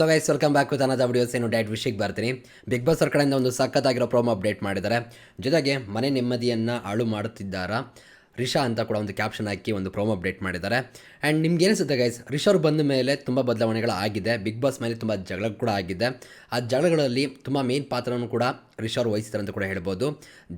So guys welcome back with another videos ಏನು diet ವಿಷಯಕ್ಕೆ ಬರ್ತೀನಿ. ಬಿಗ್ ಬಾಸ್ ಅವ್ರ ಕಡೆಯಿಂದ ಒಂದು ಸಖತ್ತಾಗಿರೋ ಪ್ರೋಮೋ ಅಪ್ಡೇಟ್ ಮಾಡಿದ್ದಾರೆ. ಜೊತೆಗೆ ಮನೆ ನೆಮ್ಮದಿಯನ್ನು ಹಾಳು ಮಾಡುತ್ತಿದ್ದಾರಾ ರಿಷಾ ಅಂತ ಕೂಡ ಒಂದು ಕ್ಯಾಪ್ಷನ್ ಹಾಕಿ ಒಂದು ಪ್ರೋಮೋ ಅಪ್ಡೇಟ್ ಮಾಡಿದ್ದಾರೆ. ಆ್ಯಂಡ್ ನಿಮ್ಗೆ ಏನಿಸುತ್ತೆ ಗೈಸ್ ರಿಷಾ ಅವ್ರು ಬಂದ ಮೇಲೆ ತುಂಬ ಬದಲಾವಣೆಗಳು ಆಗಿದೆ. ಬಿಗ್ ಬಾಸ್ ಮೇಲೆ ತುಂಬ ಜಗಳ ಕೂಡ ಆಗಿದೆ. ಆ ಜಗಳಗಳಲ್ಲಿ ತುಂಬ ಮೇನ್ ಪಾತ್ರನೂ ಕೂಡ ರಿಷಾ ವಹಿಸ್ತಾರೆ ಅಂತ ಕೂಡ ಹೇಳ್ಬೋದು.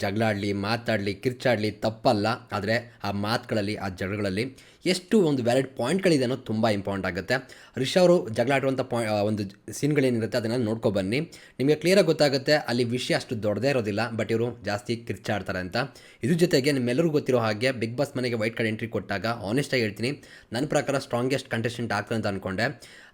ಜಗಳ ಆಡಲಿ ಮಾತಾಡಲಿ, ಕಿರ್ಚಾಡಲಿ ತಪ್ಪಲ್ಲ. ಆದರೆ ಆ ಮಾತುಗಳಲ್ಲಿ, ಆ ಜಗಳಗಳಲ್ಲಿ ಎಷ್ಟು ಒಂದು ವ್ಯಾಲಿಡ್ ಪಾಯಿಂಟ್ಗಳಿದೆ ಅನ್ನೋದು ತುಂಬ ಇಂಪಾರ್ಟೆಂಟ್ ಆಗುತ್ತೆ. ರಿಷಾ ಅವರು ಜಗಳ ಆಡುವಂಥ ಪಾಯ್ ಒಂದು ಸೀನ್ಗಳೇನಿರುತ್ತೆ ಅದನ್ನು ನೋಡ್ಕೊಬನ್ನಿ ನಿಮಗೆ ಕ್ಲಿಯರಾಗಿ ಗೊತ್ತಾಗುತ್ತೆ, ಅಲ್ಲಿ ವಿಷಯ ಅಷ್ಟು ದೊಡ್ಡದೇ ಇರೋದಿಲ್ಲ ಬಟ್ ಇವರು ಜಾಸ್ತಿ ಕಿರ್ಚಾಡ್ತಾರೆ ಅಂತ. ಇದ್ರ ಜೊತೆಗೆ ನಿಮ್ಮೆಲ್ಲರಿಗೂ ಗೊತ್ತಿರೋ ಹಾಗೆ ಬಿಗ್ ಬಾಸ್ ಮನೆಗೆ ವೈಟ್ ಕಾರ್ಡ್ ಎಂಟ್ರಿ ಕೊಟ್ಟಾಗ ಆನೆಸ್ಟಾಗಿ ಹೇಳ್ತೀನಿ, ನನ್ನ ಪ್ರಕಾರ ಸ್ಟ್ರಾಂಗೆಸ್ಟ್ ಕಂಟೆಸ್ಟೆಂಟ್ ಆಗ್ತದೆ ಅಂತ ಅಂದ್ಕೊಂಡೆ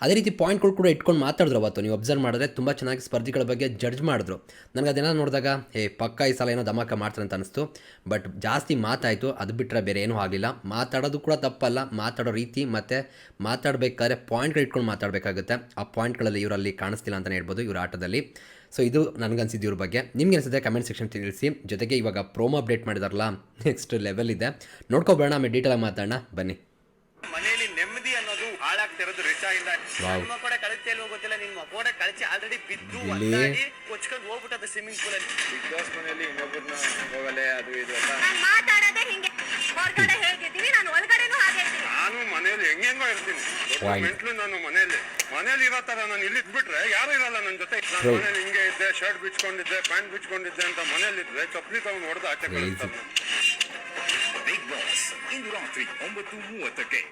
ಅದೇ ರೀತಿ ಪಾಯಿಂಟ್ಗಳು ಕೂಡ ಇಟ್ಕೊಂಡು ಮಾತಾಡಿದ್ರು ಅವತ್ತು. ನೀವು ಅಬ್ಸರ್ವ್ ಮಾಡಿದ್ರೆ ತುಂಬ ಚೆನ್ನಾಗಿ ಸ್ಪರ್ಧಿಗಳ ಬಗ್ಗೆ ಜಡ್ಜ್ ಮಾಡಿದ್ರು. ನನಗೆ ಅದನ್ನೆಲ್ಲ ನೋಡಿದಾಗ, ಹೇ, ಪಕ್ಕ ಈ ಸಲ ಏನೋ ಧಮಾಕ ಮಾಡ್ತಾರೆ ಅಂತ ಅನಿಸ್ತು. ಬಟ್ ಜಾಸ್ತಿ ಮಾತಾಯಿತು, ಅದು ಬಿಟ್ಟರೆ ಬೇರೆ ಏನೂ ಆಗಲಿಲ್ಲ. ಮಾತಾಡೋದು ಕೂಡ ತಪ್ಪಲ್ಲ. ಮಾತಾಡೋ ರೀತಿ ಮತ್ತು ಮಾತಾಡಬೇಕಾದ್ರೆ ಪಾಯಿಂಟ್ಗಳು ಇಟ್ಕೊಂಡು ಮಾತಾಡಬೇಕಾಗುತ್ತೆ. ಆ ಪಾಯಿಂಟ್ಗಳಲ್ಲಿ ಇವರಲ್ಲಿ ಕಾಣಿಸ್ತಿಲ್ಲ ಅಂತಲೇ ಹೇಳ್ಬೋದು ಇವ್ರ ಆಟದಲ್ಲಿ. ಸೊ, ಇದು ನನಗನ್ಸಿದ್ದು ಇವ್ರ ಬಗ್ಗೆ. ನಿಮ್ಗೆ ಅನಿಸುತ್ತೆ ಕಮೆಂಟ್ ಸೆಕ್ಷನ್ ತಿಳಿಸಿ. ಜೊತೆಗೆ ಇವಾಗ ಪ್ರೋಮೋ ಅಪ್ಡೇಟ್ ಮಾಡಿದಾರಲ್ಲ, ನೆಕ್ಸ್ಟ್ ಲೆವೆಲ್ ಇದೆ. ನೋಡ್ಕೊಬೇಡ, ಆಮೇಲೆ ಡೀಟೇಲಾಗಿ ಮಾತಾಡೋಣ. ಬನ್ನಿ. ಅನ್ನೋದು ಹಾಳಾಗ್ತಿರೋದು ರಿಚಾ ಇಂದ ವಾವ್. ನಿಮ್ಮ ಕೂಡ ಕಳಿಸಿ ಅಲ್ವೋ ಗೊತ್ತಿಲ್ಲ ನಿಮ್ಮ ಕೂಡ ಕಳಿಸಿ ಆಲ್ರೆಡಿ ಬಿದ್ದು? ಒದ್ದಾಡಿ ಕೊಚ್ಕೊಂಡು ಹೋಗ್ಬಿಟ್ಟದ ಸ್ವಿಮ್ಮಿಂಗ್ ಪೂಲ್ ಅಲ್ಲಿ. ಬಿಗ್ ಬಾಸ್ ಮನೆಯಲ್ಲಿ ಇನ್ನೊಬ್ಬರನ್ನ ಹೋಗಲೆ ಅದು ಇದು ಎಲ್ಲ ನಾನ್ ಮಾತಾಡೋದೇ ಹಿಂಗೆ. ಹೊರಗಡೆ ಹೇಗಿದ್ದೀನಿ ನಾನು ಒಳಗಡೆನೂ ಹಾಗೆ ಇದ್ದೀನಿ. ನಾನು ಮನೆಯಲ್ಲಿ ಹೆಂಗೆಂಗೋ ಇರ್ತೀನಿ? ಮೆಂಟ್ಲು ನಾನು ಮನೆಯಲ್ಲಿ. ಮನೇಲಿ ಇರೋ ತರ ನಾನು ಇಲ್ಲಿ ಇದ್ಬಿಟ್ರೆ ಯಾರು ಇರಲ್ಲ ನನ್ನ ಜೊತೆ. ನಾನು ಮನೇಲಿ ಹಿಂಗೆ ಇದ್ದೆ ಶರ್ಟ್ ಬಿಚ್ಕೊಂಡಿದ್ದೆ ಪ್ಯಾಂಟ್ ಬಿಚ್ಕೊಂಡಿದ್ದೆ ಅಂತ ಮನೇಲಿ ಇದ್ರೆ ಚಪ್ಪಲಿ ತಗೊಂಡು ಹೊಡೆದು ಆಚೆ ಕಳಿಸ್ತಾರೆ. ಬಿಗ್ ಬಾಸ್ ಇಂದು ರಾತ್ರಿ ಒಂಬತ್ತು ಮೂವತ್ತಕ್ಕೆ.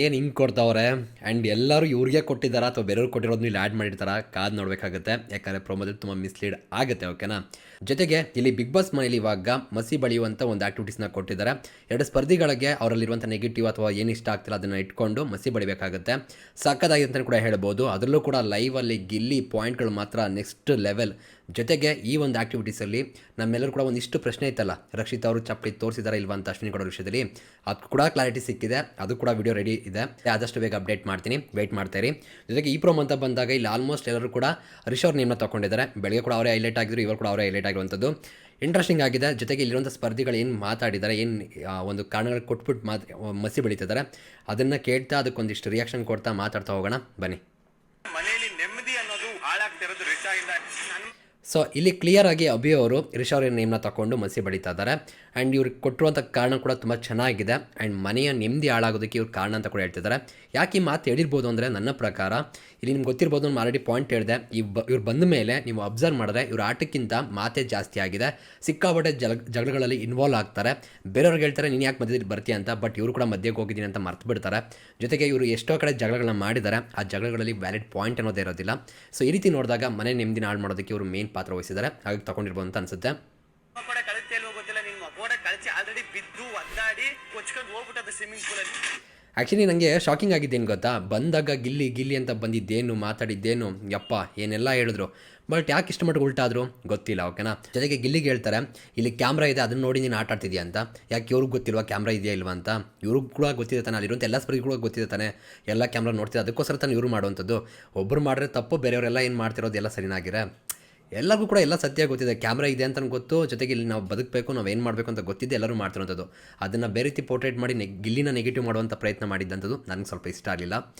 ಏನು ಹಿಂಗೆ ಕೊಡ್ತಾವ್ರೆ ಆ್ಯಂಡ್ ಎಲ್ಲರೂ ಇವ್ರಿಗೆ ಕೊಟ್ಟಿದ್ದಾರೆ ಅಥವಾ ಬೇರೆಯವ್ರು ಕೊಟ್ಟಿರೋದನ್ನ ಇಲ್ಲಿ ಆ್ಯಡ್ ಮಾಡಿರ್ತಾರೆ? ಕಾದು ನೋಡಬೇಕಾಗುತ್ತೆ. ಯಾಕಂದರೆ ಪ್ರೊಮೋದಲ್ಲಿ ತುಂಬ ಮಿಸ್ಲೀಡ್ ಆಗುತ್ತೆ ಓಕೆನಾ ಜೊತೆಗೆ ಇಲ್ಲಿ ಬಿಗ್ ಬಾಸ್ ಮನೇಲಿ ಇವಾಗ ಮಸಿ ಬಳಿಯುವಂಥ ಒಂದು ಆ್ಯಕ್ಟಿವಿಟೀಸ್ನ ಕೊಟ್ಟಿದ್ದಾರೆ. ಎರಡು ಸ್ಪರ್ಧಿಗಳಿಗೆ ಅವರಲ್ಲಿರುವಂಥ ನೆಗೆಟಿವ್ ಅಥವಾ ಏನು ಇಷ್ಟ ಆಗ್ತಿಲ್ಲ ಅದನ್ನು ಇಟ್ಕೊಂಡು ಮಸಿ ಬಳಿಬೇಕಾಗುತ್ತೆ. ಸಕ್ಕದಾಗಿದೆ ಅಂತಲೂ ಕೂಡ ಹೇಳ್ಬೋದು. ಅದರಲ್ಲೂ ಕೂಡ ಲೈವಲ್ಲಿ ಗಿಲ್ಲಿ ಪಾಯಿಂಟ್ಗಳು ಮಾತ್ರ ನೆಕ್ಸ್ಟ್ ಲೆವೆಲ್ ಜೊತೆಗೆ ಈ ಒಂದು ಆ್ಯಕ್ಟಿವಿಟೀಸಲ್ಲಿ ನಮ್ಮೆಲ್ಲರೂ ಕೂಡ ಒಂದಿಷ್ಟು ಪ್ರಶ್ನೆ ಇತ್ತಲ್ಲ. ರಕ್ಷಿತ್ ಅವರು ಚಪ್ಪಲಿ ತೋರಿಸಿದಾರ ಇಲ್ವಾ ಅಂತ ಅಶ್ವಿನಿ ಕೊಡೋ ವಿಷಯದಲ್ಲಿ. ಅದು ಕೂಡ ಕ್ಲಾರಿಟಿ ಸಿಕ್ಕಿದೆ. ಅದು ಕೂಡ ವಿಡಿಯೋ ರೆಡಿ ಇದೆ. ಆದಷ್ಟು ಬೇಗ ಅಪ್ಡೇಟ್ ಮಾಡ್ತೀನಿ. ವೆಯ್ಟ್ ಮಾಡ್ತಾಯಿರಿ ಜೊತೆಗೆ ಈ ಪ್ರೋಮ್ ಅಂತ ಬಂದಾಗ ಇಲ್ಲಿ ಆಲ್ಮೋಸ್ಟ್ ಎಲ್ಲರೂ ಕೂಡ ರಿಷೋರ್ ನೇಮ್ನ ತಗೊಂಡಿದ್ದಾರೆ ಬೆಳಗ್ಗೆ ಕೂಡ ಅವರೇ ಹೈಲೈಟ್ ಆಗಿದ್ರು ಇವರು ಕೂಡ ಅವರೇ ಹೈಲೈಟ್ ಆಗಿರುವಂಥದ್ದು ಇಂಟ್ರೆಸ್ಟಿಂಗ್ ಆಗಿದೆ. ಜೊತೆಗೆ ಇಲ್ಲಿರುವಂಥ ಸ್ಪರ್ಧಿಗಳು ಏನು ಮಾತಾಡಿದ್ದಾರೆ ಏನು ಒಂದು ಕಾರಣಗಳು ಕೊಟ್ಬಿಟ್ಟು ಮಾತು, ಮಸಿ ಬೆಳೀತಿದ್ದಾರೆ. ಅದನ್ನು ಕೇಳ್ತಾ ಅದಕ್ಕೊಂದಿಷ್ಟು ರಿಯಾಕ್ಷನ್ ಕೊಡ್ತಾ ಮಾತಾಡ್ತಾ ಹೋಗೋಣ. ಬನ್ನಿ ಮನೆಯಲ್ಲಿ ನೆಮ್ಮದಿ ಅನ್ನೋದು ಹಾಳಾಗ್ತಿರೋದು ರಿಚಾ ಇಂದ ನನ್ ಸೊ ಇಲ್ಲಿ ಕ್ಲಿಯರ್ ಆಗಿ ಅಭಿ ಅವರು ರಿಷಾ ಅವರ ನೇಮ್ನ ತಗೊಂಡು ಮಸಿ ಬಡಿತಾ ಇದ್ದಾರೆ. ಆ್ಯಂಡ್ ಇವ್ರಿಗೆ ಕೊಟ್ಟಿರುವಂಥ ಕಾರಣ ಕೂಡ ತುಂಬ ಚೆನ್ನಾಗಿದೆ. ಆ್ಯಂಡ್ ಮನೆಯ ನೆಮ್ಮದಿ ಹಾಳಾಗೋದಕ್ಕೆ ಇವ್ರ ಕಾರಣ ಅಂತ ಕೂಡ ಹೇಳ್ತಿದ್ದಾರೆ. ಯಾಕೆ ಈ ಮಾತು ಹೇಳಿರ್ಬೋದು ಅಂದರೆ ನನ್ನ ಪ್ರಕಾರ ಇಲ್ಲಿ ನಿಮ್ಗೆ ಗೊತ್ತಿರ್ಬೋದು, ನಾನು ಆಲ್ರೆಡಿ ಪಾಯಿಂಟ್ ಹೇಳಿದೆ. ಬ, ಇವ್ರು ಬಂದ ಮೇಲೆ ನೀವು ಅಬ್ಸರ್ವ್ ಮಾಡಿದ್ರೆ ಇವ್ರ ಆಟಕ್ಕಿಂತ ಮಾತೇ ಜಾಸ್ತಿ ಆಗಿದೆ. ಸಿಕ್ಕಾಪಟ್ಟೆ ಜಲ, ಜಗಳಗಳಲ್ಲಿ ಇನ್ವಾಲ್ವ್ ಆಗ್ತಾರೆ. ಬೇರೆಯವ್ರಿಗೆ ಹೇಳ್ತಾರೆ, ನೀನು ಯಾಕೆ ಮಧ್ಯದಲ್ಲಿ ಬರ್ತೀಯ ಅಂತ? ಬಟ್ ಇವರು ಕೂಡ ಮಧ್ಯಕ್ಕೆ ಹೋಗಿದ್ದೀನಿ ಅಂತ ಮರ್ತು ಬಿಡ್ತಾರೆ. ಜೊತೆಗೆ ಇವರು ಎಷ್ಟೋ ಕಡೆ ಜಗಳಗಳನ್ನ ಮಾಡಿದ್ದಾರೆ. ಆ ಜಗಳಗಳಲ್ಲಿ ವ್ಯಾಲಿಡ್ ಪಾಯಿಂಟ್ ಅನ್ನೋದೇ ಇರೋದಿಲ್ಲ. ಸೊ ಈ ರೀತಿ ನೋಡಿದಾಗ ಮನೆ ನೆಮ್ಮದಿನ ಹಾಳು ಮಾಡೋದಕ್ಕೆ ಇವರು ಮೇನ್ ಪಾತ್ರ ವಹಿಸಿದ್ದಾರೆ. ಹಾಗಾಗಿ ತಗೊಂಡಿರ್ಬೋದು ಅಂತ ಅನ್ಸುತ್ತೆ. ಆಲ್ರೆಡಿ ಬಿದ್ದು ಒದ್ದಾಡಿ ಕೊಚ್ಕೊಂಡು ಹೋಗ್ಬಿಟ್ಟದ ಸ್ವಿಮ್ಮಿಂಗ್ ಪೂಲಲ್ಲಿ ಆ್ಯಕ್ಚುಲಿ ನನಗೆ ಶಾಕಿಂಗ್ ಆಗಿದ್ದೇನು ಗೊತ್ತಾ? ಬಂದಾಗ ಗಿಲ್ಲಿ ಗಿಲ್ಲಿ ಅಂತ ಬಂದಿದ್ದೇನು, ಮಾತಾಡಿದ್ದೇನು, ಯಪ್ಪ, ಏನೆಲ್ಲ ಹೇಳಿದ್ರು. ಬಟ್ ಯಾಕೆ ಇಷ್ಟು ಮಟ್ಟಿಗೆ ಉಲ್ಟಾದ್ರು? ಗೊತ್ತಿಲ್ಲ ಓಕೆನಾ ಜೊತೆಗೆ ಗಿಲ್ಲಿಗೆ ಹೇಳ್ತಾರೆ, ಇಲ್ಲಿ ಕ್ಯಾಮ್ರಾ ಇದೆ, ಅದನ್ನು ನೋಡಿ ನೀನು ಆಟ ಆಡ್ತಿದ್ಯಾ ಅಂತ? ಯಾಕೆ ಇವ್ರಿಗೆ ಗೊತ್ತಿಲ್ವಾ ಕ್ಯಾಮ್ರಾ ಇದೆಯಾ ಇಲ್ವಾ ಅಂತ? ಇವ್ರಿಗೆ ಕೂಡ ಗೊತ್ತಿದೆ ತಾನೆ ಅಲ್ಲಿರುವಂಥ ಎಲ್ಲ ಸ್ಪರ್ಧಿಗಳು ಗೊತ್ತಿದೆ ತಾನೆ. ಎಲ್ಲ ಕ್ಯಾಮ್ರಾ ನೋಡ್ತಿದ್ದೆ ಅದಕ್ಕೋಸ್ಕರ ತಾನೆ ಇವರು ಮಾಡುವಂಥದ್ದು. ಒಬ್ಬರು ಮಾಡಿದ್ರೆ ತಪ್ಪು, ಬೇರೆಯವರೆಲ್ಲ ಏನು ಮಾಡ್ತಿರೋದು, ಎಲ್ಲ ಸರಿನಾಗಿರೆ ಎಲ್ಲರಿಗೂ ಕೂಡ ಎಲ್ಲ ಸತ್ಯ ಗೊತ್ತಿದೆ. ಕ್ಯಾಮ್ರಾ ಇದೆ ಅಂತ ಗೊತ್ತು. ಜೊತೆಗೆ ಇಲ್ಲಿ ನಾವು ಬದುಕಬೇಕು, ನಾವು ಏನು ಮಾಡಬೇಕು ಅಂತ ಗೊತ್ತಿದೆ ಎಲ್ಲರೂ ಮಾಡ್ತಿರೋಂಥದ್ದು. ಅದನ್ನು ಬೇರೆ ರೀತಿ ಪೋರ್ಟ್ರೇಟ್ ಮಾಡಿ ನೆ ಗಿಲ್ಲಿನ ನೆಗೆಟಿವ್ ಮಾಡುವಂಥ ಪ್ರಯತ್ನ ಮಾಡಿದ್ದಂಥದ್ದು. ನನಗೆ ಸ್ವಲ್ಪ ಇಷ್ಟ ಆಗಲಿಲ್ಲ.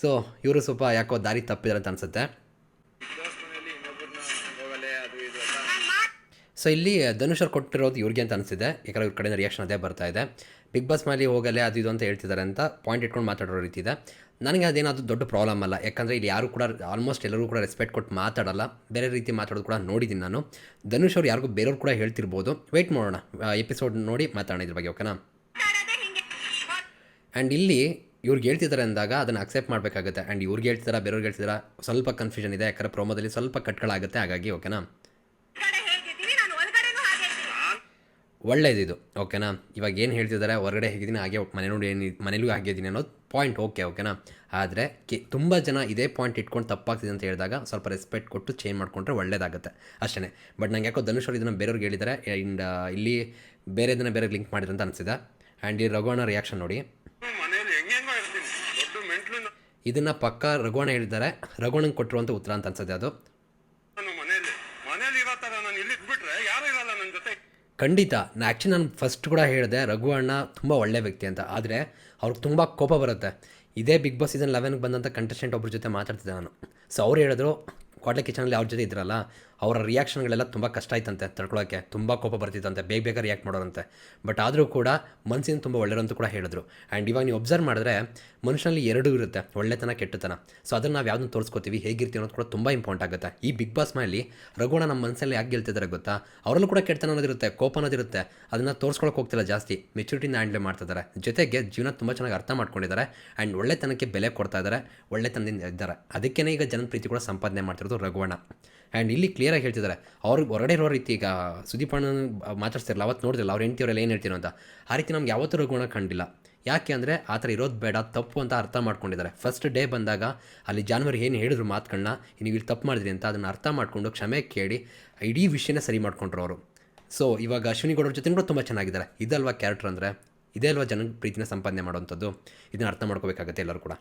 ಸೊ, ಇವರು ಸ್ವಲ್ಪ ಯಾಕೋ ದಾರಿ ತಪ್ಪಿದ್ದಾರೆ ಅಂತ ಅನಿಸುತ್ತೆ ಬಿಗ್ ಬಾಸ್ ಮನೆಯಲ್ಲಿ ಇನ್ನೊಬ್ಬರನ್ನ ಹೋಗಲೆ ಅದು ಇದು ಎಲ್ಲ ನಾನ್ ಮಾತ್ ಸೊ ಇಲ್ಲಿ ಧನುಷರ್ ಕೊಟ್ಟಿರೋದು ಇವ್ರಿಗೆ ಅಂತ ಅನಿಸಿದೆ ಯಾಕಂದ್ರೆ ಇವ್ರ ಕಡೆಯಿಂದ ರಿಯಾಕ್ಷನ್ ಅದೇ ಬರ್ತಾ ಇದೆ. ಬಿಗ್ ಬಾಸ್ ಮೇಲೆ ಹೋಗಲೇ ಅದು ಇದು ಅಂತ ಹೇಳ್ತಿದ್ದಾರೆ ಅಂತ ಪಾಯಿಂಟ್ ಇಟ್ಕೊಂಡು ಮಾತಾಡೋ ರೀತಿ ಇದೆ. ನನಗೆ ಅದೇನಾದರೂ ದೊಡ್ಡ ಪ್ರಾಬ್ಲಮ್ ಅಲ್ಲ. ಯಾಕಂದರೆ ಇಲ್ಲಿ ಯಾರು ಕೂಡ ಆಲ್ಮೋಸ್ಟ್ ಎಲ್ಲರೂ ಕೂಡ ರೆಸ್ಪೆಕ್ಟ್ ಕೊಟ್ಟು ಮಾತಾಡಲ್ಲ. ಬೇರೆ ರೀತಿ ಮಾತಾಡೋದು ಕೂಡ ನೋಡಿದ್ದೀನಿ ನಾನು. ಧನುಷ್ ಅವ್ರು ಯಾರಿಗೂ ಬೇರೆಯವ್ರು ಕೂಡ ಹೇಳ್ತಿರ್ಬೋದು. ವೆಯ್ಟ್ ಮಾಡೋಣ. ಎಪಿಸೋಡ್ ನೋಡಿ ಮಾತಾಡೋಣ ಇದ್ರ ಬಗ್ಗೆ ಓಕೆನಾ ಆ್ಯಂಡ್ ಇಲ್ಲಿ ಇವ್ರಿಗೆ ಹೇಳ್ತಿದ್ದಾರೆ ಅಂದಾಗ ಅದನ್ನು ಅಕ್ಸೆಪ್ಟ್ ಮಾಡಬೇಕಾಗುತ್ತೆ. ಆ್ಯಂಡ್ ಇವ್ರಿಗೆ ಹೇಳ್ತಿದ್ದಾರೆ ಬೇರೆಯವ್ರಿಗೆ ಹೇಳ್ತಿದ್ದಾರೆ ಸ್ವಲ್ಪ ಕನ್ಫ್ಯೂಷನ್ ಇದೆ. ಯಾಕಂದರೆ ಪ್ರೋಮೋದಲ್ಲಿ ಸ್ವಲ್ಪ ಕಟ್ಗಳಾಗುತ್ತೆ ಹಾಗಾಗಿ ಓಕೆನಾ ಹೊರಗಡೆ ಹೇಗಿದ್ದೀನಿ ನಾನು ಒಳಗಡೆನೂ ಹಾಗೆ ಇದ್ದೀನಿ ಒಳ್ಳೇದಿದು, ಓಕೆನಾ? ಇವಾಗ ಏನು ಹೇಳ್ತಿದ್ದಾರೆ ಹೊರಗಡೆ ಹೇಗಿದ್ದೀನಿ, ಹಾಗೆ ಮನೆ ನೋಡಿ ಏನು ಮನೇಲೂ ಆಗಿದ್ದೀನಿ ಅನ್ನೋದು ಪಾಯಿಂಟ್ ಓಕೆ ಓಕೆನಾ? ಆದರೆ ಕೆ ತುಂಬ ಜನ ಇದೇ ಪಾಯಿಂಟ್ ಇಟ್ಕೊಂಡು ತಪ್ಪಾಗ್ತಿದೆ ಅಂತ ಹೇಳಿದಾಗ ಸ್ವಲ್ಪ ರೆಸ್ಪೆಕ್ಟ್ ಕೊಟ್ಟು ಚೇಂಜ್ ಮಾಡಿಕೊಂಡ್ರೆ ಒಳ್ಳೇದಾಗುತ್ತೆ ಅಷ್ಟೇ ಬಟ್ ನಂಗೆ ಯಾಕೋ ಧನುಷ್ ಅವರು ಇದನ್ನು ಬೇರೆಯವ್ರಿಗೆ ಹೇಳಿದ್ದಾರೆ ಆ್ಯಂಡ್ ಇಲ್ಲಿ ಬೇರೆದನ್ನ ಬೇರೆ ಲಿಂಕ್ ಮಾಡಿದ್ರು ಅಂತ ಅನಿಸಿದೆ. ಆ್ಯಂಡ್ ಈ ರಘುವಣ ರಿಯಾಕ್ಷನ್ ನೋಡಿ. ಇದನ್ನು ಪಕ್ಕ ರಘುವಣ ಹೇಳಿದ್ದಾರೆ ರಘುವಣಂಗೆ ಕೊಟ್ಟಿರುವಂಥ ಉತ್ತರ ಅಂತ ಅನ್ಸುತ್ತೆ ಅದು ನಾನು ಮನೆಯಲ್ಲಿ ಮನೇಲಿ ಇರೋ ತರ ನಾನು ಇಲ್ಲಿ ಇದ್ಬಿಟ್ರೆ ಯಾರು ಇರಲ್ಲ ನನ್ನ ಜೊತೆ ಖಂಡಿತ. ನಾನು ಆ್ಯಕ್ಚುಲಿ ನಾನು ಫಸ್ಟ್ ಕೂಡ ಹೇಳಿದೆ, ರಘು ಅಣ್ಣ ತುಂಬ ಒಳ್ಳೆ ವ್ಯಕ್ತಿ ಅಂತ. ಆದರೆ ಅವ್ರಿಗೆ ತುಂಬ ಕೋಪ ಬರುತ್ತೆ. ಇದೇ ಬಿಗ್ ಬಾಸ್ ಸೀಸನ್ ಲೆವೆನ್ಗೆ ಬಂದಂಥ ಕಂಟೆಸ್ಟೆಂಟ್ ಒಬ್ಬರ ಜೊತೆ ಮಾತಾಡ್ತಿದ್ದೆ ನಾನು. ಸೊ ಅವ್ರು ಹೇಳಿದ್ರು ಕ್ವಾಟ್ಲೆ ಕಿಚನಲ್ಲಿ ಅವ್ರ ಜೊತೆ ಇದ್ರಲ್ಲ ಅವರ ರಿಯಾಕ್ಷನ್ಗಳೆಲ್ಲ ತುಂಬ ಕಷ್ಟ ಆಯ್ತಂತೆ ತಡ್ಕೊಳ್ಳೋಕ್ಕೆ ತುಂಬ ಕೋಪ ಬರ್ತಿತ್ತಂತೆ. ಬೇಗ ಬೇಗ ರಿಯಾಕ್ಟ್ ಮಾಡೋರಂತೆ. ಬಟ್ ಆದರೂ ಕೂಡ ಮನಸ್ಸಿನ ತುಂಬ ಒಳ್ಳೆಯರಂತೂ ಕೂಡ ಹೇಳಿದ್ರು. ಆ್ಯಂಡ್ ಇವಾಗ ನೀವು ಒಬ್ಸರ್ವ್ ಮಾಡಿದ್ರೆ ಮನುಷ್ಯನಲ್ಲಿ ಎರಡೂ ಇರುತ್ತೆ. ಒಳ್ಳೆತನ, ಕೆಟ್ಟತನ. ಸೊ ಅದನ್ನು ನಾವು ಯಾವುದನ್ನು ತೋರಿಸ್ಕೋತೀವಿ, ಹೇಗಿರ್ತೀವಿ ಅನ್ನೋದು ಕೂಡ ತುಂಬ ಇಂಪಾರ್ಟೆಂಟ್ ಆಗುತ್ತೆ. ಈ ಬಿಗ್ ಬಾಸ್ ಮೇಲೆ ರಘುಣ ನಮ್ಮ ಮನಸ್ಸಲ್ಲಿ ಯಾಕೆ ಗೆಲ್ತಿದ್ದಾರೆ ಗೊತ್ತಾ? ಅವರಲ್ಲೂ ಕೂಡ ಕೆಟ್ಟತನ ಅನ್ನೋದಿರುತ್ತೆ ಕೋಪ ಅನ್ನೋದಿರುತ್ತೆ ಅದನ್ನು ತೋರಿಸ್ಕೊಳಕ್ಕೆ ಹೋಗ್ತಿಲ್ಲ ಜಾಸ್ತಿ. ಮೆಚುರಿಟಿನ ಹ್ಯಾಂಡ್ಲ್ ಮಾಡ್ತಿದ್ದಾರೆ ಜೊತೆಗೆ ಜೀವನ ತುಂಬ ಚೆನ್ನಾಗಿ ಅರ್ಥ ಮಾಡ್ಕೊಂಡಿದ್ದಾರೆ. ಆ್ಯಂಡ್ ಒಳ್ಳೆತನಕ್ಕೆ ಬೆಲೆ ಕೊಡ್ತಾ ಇದ್ದಾರೆ ಒಳ್ಳೆತನದಿಂದ ಇದ್ದಾರೆ. ಅದಕ್ಕೇ ಈಗ ಜನಪ್ರೀತಿ ಕೂಡ ಸಂಪಾದನೆ ಮಾಡ್ತಿರೋದು ರಘುವಣ. ಆ್ಯಂಡ್ ಇಲ್ಲಿ ಕ್ಲಿಯರಾಗಿ ಹೇಳ್ತಿದ್ದಾರೆ ಅವ್ರು ಹೊರಗಡೆ ಇರೋ ರೀತಿ ಈಗ ಸುದೀಪ್ ಅಣ್ಣ ಮಾತಾಡ್ತಿರಲ್ಲ ಅವತ್ತು ನೋಡಿದ್ರಲ್ಲ ಅವ್ರ ಹೆಂಡತಿಯವರೆಲ್ಲ ಏನು ಹೇಳ್ತೀರೋ ಅಂತ. ಆ ರೀತಿ ನಮ್ಗೆ ಯಾವತ್ತೂ ಗುಣ ಕಂಡಿಲ್ಲ. ಯಾಕೆ ಅಂದರೆ ಆ ಥರ ಇರೋದು ಬೇಡ, ತಪ್ಪು ಅಂತ ಅರ್ಥ ಮಾಡ್ಕೊಂಡಿದ್ದಾರೆ. ಫಸ್ಟ್ ಡೇ ಬಂದಾಗ ಅಲ್ಲಿ ಜಾನ್ವರಿ ಏನು ಹೇಳಿದ್ರು ಮಾತುಗಳನ್ನ ನೀವು ಇಲ್ಲಿ ತಪ್ಪು ಮಾಡಿದ್ರಿ ಅಂತ ಅದನ್ನು ಅರ್ಥ ಮಾಡಿಕೊಂಡು ಕ್ಷಮೆ ಕೇಳಿ ಇಡೀ ವಿಷಯನ ಸರಿ ಮಾಡ್ಕೊಂಡ್ರು ಅವರು. ಸೊ ಇವಾಗ ಅಶ್ವಿನಿ ಗೌಡರ ಜೊತೆ ಕೂಡ ತುಂಬ ಚೆನ್ನಾಗಿದ್ದಾರೆ. ಇದಲ್ವಾ ಕ್ಯಾರೆಕ್ಟರ್ ಅಂದರೆ? ಇದೇ ಅಲ್ವಾ ಜನ ಪ್ರೀತಿನ ಸಂಪಾದನೆ ಮಾಡುವಂಥದ್ದು? ಇದನ್ನು ಅರ್ಥ ಮಾಡ್ಕೋಬೇಕಾಗತ್ತೆ ಎಲ್ಲರೂ ಕೂಡ.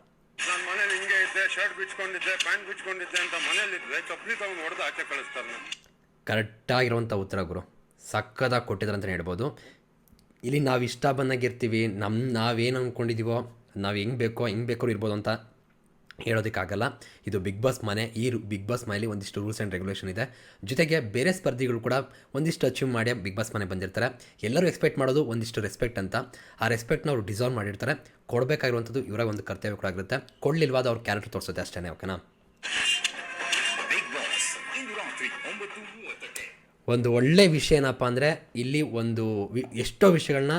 ಇದ್ದೆ ಶರ್ಟ್ ಬಿಚ್ಚಿಕೊಂಡಿದ್ದೆ ಪ್ಯಾಂಟ್ ಬಿಚ್ಚಿಕೊಂಡಿದ್ದೆ ಅಂತ ಮನೇಲಿದ್ದೆ ಚಪ್ಪಲಿ ತಗೊಂಡು ಹೊಡೆದು ಆಚೆ ಕಳಿಸ್ತಾರೆ ನಾನು ಕರೆಕ್ಟಾಗಿರುವಂಥ ಉತ್ತರ ಗುರು. ಸಕ್ಕದಾಗಿ ಕೊಟ್ಟಿದ್ದಾರೆ ಅಂತಲೇ ಹೇಳ್ಬೋದು. ಇಲ್ಲಿ ನಾವು ಇಷ್ಟ ಬಂದಾಗಿರ್ತೀವಿ ನಮ್ಮ ನಾವೇನು ಅಂದ್ಕೊಂಡಿದ್ದೀವೋ ನಾವು ಹೆಂಗೆ ಬೇಕೋ ಹೆಂಗೆ ಬೇಕೋ ಇರ್ಬೋದು ಅಂತ ಹೇಳೋದಕ್ಕಾಗಲ್ಲ. ಇದು ಬಿಗ್ ಬಾಸ್ ಮನೆ. ಈ ಬಿಗ್ ಬಾಸ್ ಮನೆಯಲ್ಲಿ ಒಂದಿಷ್ಟು ರೂಲ್ಸ್ ಆ್ಯಂಡ್ ರೆಗ್ಯುಲೇಷನ್ ಇದೆ. ಜೊತೆಗೆ ಬೇರೆ ಸ್ಪರ್ಧಿಗಳು ಕೂಡ ಒಂದಿಷ್ಟು ಅಚೀವ್ ಮಾಡಿ ಬಿಗ್ ಬಾಸ್ ಮನೆ ಬಂದಿರ್ತಾರೆ. ಎಲ್ಲರೂ ಎಕ್ಸ್ಪೆಕ್ಟ್ ಮಾಡೋದು ಒಂದಿಷ್ಟು ರೆಸ್ಪೆಕ್ಟ್ ಅಂತ. ಆ ರೆಸ್ಪೆಕ್ಟ್ನ ಅವರು ಡಿಸರ್ವ್ ಮಾಡಿರ್ತಾರೆ. ಕೊಡಬೇಕಾಗಿರುವಂಥದ್ದು ಇವರ ಒಂದು ಕರ್ತವ್ಯ ಕೂಡ ಆಗಿರುತ್ತೆ ಕೊಡಲಿಲ್ವಾದ ಅವ್ರ ಕ್ಯಾರೆಕ್ಟರ್ ತೋರಿಸುತ್ತೆ ಅಷ್ಟೇ ಓಕೆನಾ ಒಂದು ಒಳ್ಳೆ ವಿಷಯ ಏನಪ್ಪ ಅಂದರೆ ಇಲ್ಲಿ ಒಂದು ವಿ ಎಷ್ಟೋ ವಿಷಯಗಳನ್ನ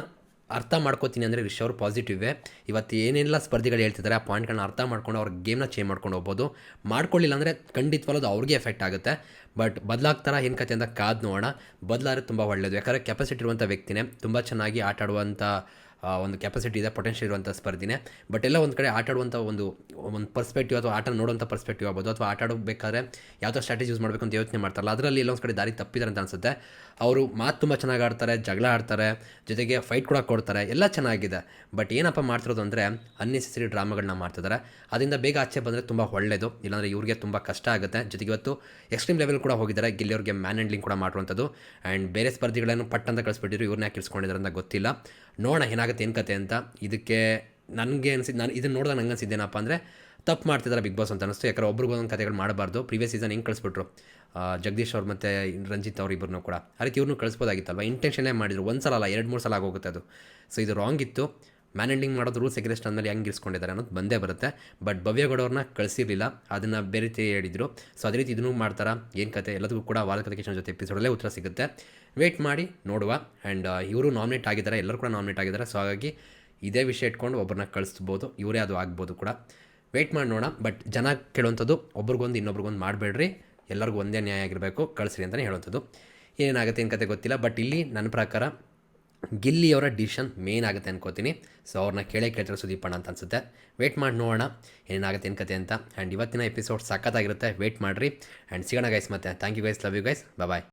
ಅರ್ಥ ಮಾಡ್ಕೋತೀನಿ ಅಂದರೆ ರಿಷ್ ಅವರು ಪಾಸಿಟಿವೇ ಇವತ್ತು ಏನೆಲ್ಲ ಸ್ಪರ್ಧಿಗಳು ಹೇಳ್ತಿದ್ದಾರೆ ಆ ಪಾಯಿಂಟ್ಗಳನ್ನ ಅರ್ಥ ಮಾಡ್ಕೊಂಡು ಅವ್ರ ಗೇಮ್ನ ಚೇಂಜ್ ಮಾಡ್ಕೊಂಡು ಹೋಗ್ಬೋದು. ಮಾಡ್ಕೊಳ್ಳಿಲ್ಲ ಅಂದರೆ ಖಂಡಿತವಾಗ ಅದು ಅವ್ರಿಗೆ ಎಫೆಕ್ಟ್ ಆಗುತ್ತೆ. ಬಟ್ ಬದಲಾಗ್ತಾರ ಏನು ಕತೆ ಅಂತ ಕಾದು ನೋಡೋಣ. ಬದಲಾದ್ರೆ ತುಂಬ ಒಳ್ಳೆಯದು ಯಾಕಂದರೆ ಕೆಪಾಸಿಟಿ ಇರುವಂಥ ವ್ಯಕ್ತಿನೇ ತುಂಬ ಚೆನ್ನಾಗಿ ಆಟ ಆಡುವಂಥ ಆ, ಒಂದು ಕೆಪಾಸಿಟಿ ಇದೆ ಪೊಟೆನ್ಷಿಯಲ್ ಇರುವಂಥ ಸ್ಪರ್ಧಿನೇ. ಬಟ್ ಎಲ್ಲ ಒಂದು ಕಡೆ ಆಟಾಡುವಂಥ ಒಂದು ಒಂದು ಪರ್ಸ್ಪೆಕ್ಟಿವ್ ಅಥವಾ ಆಟ ನೋಡುವಂಥ ಪರ್ಸ್ಪೆಕ್ಟಿವ್ ಆಗ್ಬೋದು. ಅಥವಾ ಆಟ ಆಡಬೇಕಾದ್ರೆ ಯಾವ ಸ್ಟ್ರಾಟಜಿ ಯೂಸ್ ಮಾಡಬೇಕು ಅಂತ ಯೋಚನೆ ಮಾಡ್ತಾರಲ್ಲ, ಅದರಲ್ಲಿ ಎಲ್ಲೊಂದು ಕಡೆ ದಾರಿ ತಪ್ಪಿದ್ದಾರೆ ಅಂತ ಅನಿಸುತ್ತೆ. ಅವರು ಮಾತು ತುಂಬ ಚೆನ್ನಾಗಿ ಆಡ್ತಾರೆ, ಜಗಳ ಆಡ್ತಾರೆ, ಜೊತೆಗೆ ಫೈಟ್ ಕೂಡ ಕೊಡ್ತಾರೆ, ಎಲ್ಲ ಚೆನ್ನಾಗಿದೆ. ಬಟ್ ಏನಪ್ಪ ಮಾಡ್ತಿರೋದು ಅಂದರೆ ಅನ್ನೆಸೆಸರಿ ಡ್ರಾಮಾಗಳನ್ನ ಮಾಡ್ತಿದ್ದಾರೆ ಅದರಿಂದ ಬೇಗ ಆಚೆ ಬಂದರೆ ತುಂಬ ಒಳ್ಳೆಯದು ಇಲ್ಲಾಂದರೆ ಇವ್ರಿಗೆ ತುಂಬ ಕಷ್ಟ ಆಗುತ್ತೆ. ಜೊತೆಗೆ ಇವತ್ತು ಎಕ್ಸ್ಟ್ರೀಮ್ ಲೆವೆಲ್ ಕೂಡ ಹೋಗಿದ್ದಾರೆ. ಗೆಲ್ಲಿಯವ್ರಿಗೆ ಮ್ಯಾನ್ ಹ್ಯಾಂಡ್ಲಿಂಗ್ ಕೂಡ ಮಾಡುವಂಥದ್ದು ಆ್ಯಂಡ್ ಬೇರೆ ಸ್ಪರ್ಧಿಗಳನ್ನು ಪಟ್ಟಂತ ಕಳಿಸ್ಬಿಟ್ಟಿದ್ರು. ಇವ್ರನ್ನ ಯಾಕೆ ಅಂತ ಗೊತ್ತಿಲ್ಲ. ನೋಡೋಣ ಏನಾಗುತ್ತೆ, ಏನು ಕತೆ ಅಂತ ಇದಕ್ಕೆ ನನಗೆ ಅನಿಸಿದ್ದು ನಾನು ಇದನ್ನು ನೋಡಿದಾಗ ನಂಗೆ ಅನಿಸಿದ್ದೇನಪ್ಪ ಅಂದರೆ, ತಪ್ಪು ಮಾಡ್ತಿದ್ದಾರೆ ಬಿಗ್ ಬಾಸ್ ಅಂತ ಅನಿಸ್ತು. ಯಾಕಂದ್ರೆ ಒಬ್ರಿಗೆ ಒಂದೊಂದು ಕತೆಗಳು ಮಾಡಬಾರ್ದು. ಪ್ರೀವಿಯಸ್ ಸೀಸನ್ ಹೆಂಗೆ ಕಳಿಸ್ಬಿಟ್ರು? ಜಗದೀಶ್ ಅವ್ರು ಮತ್ತು ರಂಜಿತ್ ಅವ್ರು ಇಬ್ಬರನ್ನೂ ಕೂಡ. ಆ ರೀತಿ ಇವ್ರನ್ನೂ ಕಳಿಸ್ಬೋದಾಗಿತ್ತಲ್ವ ಇಂಟೆನ್ಷನೇ ಮಾಡಿದ್ರು. ಒಂದು ಸಲ ಅಲ್ಲ, ಎರಡು ಮೂರು ಸಲ ಆಗೋಗುತ್ತೆ ಅದು. ಸೊ ಇದು ರಾಂಗ್ ಇತ್ತು. ಮ್ಯಾನ್ ಹ್ಯಾಂಡಿಂಗ್ ಮಾಡೋದು ರೂಲ್ಸ್ ಎಗ್ರೆಸ್ಟ್ ಅಂದಮೇಲೆ ಹೆಂಗೆ ಇರಿಸ್ಕೊಂಡಿದ್ದಾರೆ ಅನ್ನೋದು ಬಂದೇ ಬರುತ್ತೆ. ಬಟ್ ಭವ್ಯಗೌಡವ್ರನ್ನ ಕಳಿಸಿರಲಿಲ್ಲ. ಅದನ್ನು ಬೇರೆ ರೀತಿ ಹೇಳಿದರು. ಸೊ ಅದೇ ರೀತಿ ಇದನ್ನು ಮಾಡ್ತಾರಾ? ಏನು ಕತೆ? ಎಲ್ಲದಕ್ಕೂ ಕೂಡ ವಾದ ಜೊತೆ ಎಪಿಸೋಡಲ್ಲೇ ಉತ್ತರ ಸಿಗುತ್ತೆ. ವೇಟ್ ಮಾಡಿ, ನೋಡುವ. ಆ್ಯಂಡ್ ಇವರು ನಾಮಿನೇಟ್ ಆಗಿದ್ದಾರೆ. ಎಲ್ಲರೂ ಕೂಡ ನಾಮಿನೇಟ್ ಆಗಿದ್ದಾರೆ. ಸೊ ಹಾಗಾಗಿ ಇದೇ ವಿಷಯ ಇಟ್ಕೊಂಡು ಒಬ್ಬರನ್ನ ಕಳಿಸ್ಬೋದು. ಇವರೇ ಅದು ಆಗ್ಬೋದು ಕೂಡ. ವೆಯ್ಟ್ ಮಾಡಿ ನೋಡೋಣ. ಬಟ್ ಜನ ಕೇಳುವಂಥದ್ದು ಒಬ್ರಿಗೊಂದು ಇನ್ನೊಬ್ರಿಗೊಂದು ಮಾಡಬೇಡ್ರಿ. ಎಲ್ಲರಿಗೂ ಒಂದೇ ನ್ಯಾಯ ಆಗಿರಬೇಕು. ಕಳಿಸ್ರಿ ಅಂತಲೇ ಹೇಳುವಂಥದ್ದು. ಏನಾಗುತ್ತೆ, ಏನು ಕತೆ ಗೊತ್ತಿಲ್ಲ. ಬಟ್ ಇಲ್ಲಿ ನನ್ನ ಪ್ರಕಾರ ಗಿಲ್ಲಿಯವರ ಡಿಸಿಷನ್ ಮೇನ್ ಆಗುತ್ತೆ ಅನ್ಕೋತೀನಿ. ಸೊ ಅವ್ರನ್ನ ಕೇಳೇ ಕೇಳ್ತಾರೆ ಸುದೀಪಣ್ಣ ಅಂತ ಅನ್ಸುತ್ತೆ. ವೇಟ್ ಮಾಡಿ ನೋಡೋಣ. ಏನೇನಾಗುತ್ತೆ ಏನು ಕತೆ ಅಂತ. ಆ್ಯಂಡ್ ಇವತ್ತಿನ ಎಪಿಸೋಡ್ ಸಖತ್ತಾಗಿರುತ್ತೆ. ವೇಟ್ ಮಾಡಿರಿ. ಆ್ಯಂಡ್ ಸಿಗೋಣ ಗೈಸ್ ಮತ್ತೆ. Thank you guys love you guys bye